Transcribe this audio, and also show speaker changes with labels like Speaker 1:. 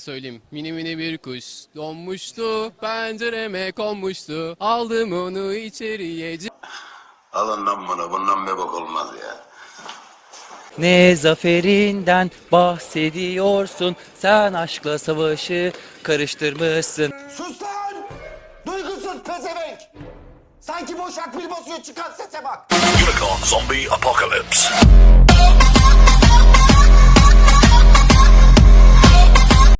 Speaker 1: şarkı söyleyeyim. Mini mini bir kuş donmuştu, pencereme konmuştu. Aldım onu içeriye.
Speaker 2: Alından bana bundan bir bak olmaz ya.
Speaker 3: Ne zaferinden bahsediyorsun sen aşkla savaşı karıştırmışsın.
Speaker 4: Sus lan! Duygusuz pezevenk! Sanki boş akbil basıyor çıkan sese bak.
Speaker 2: Unicorn Zombie Apocalypse.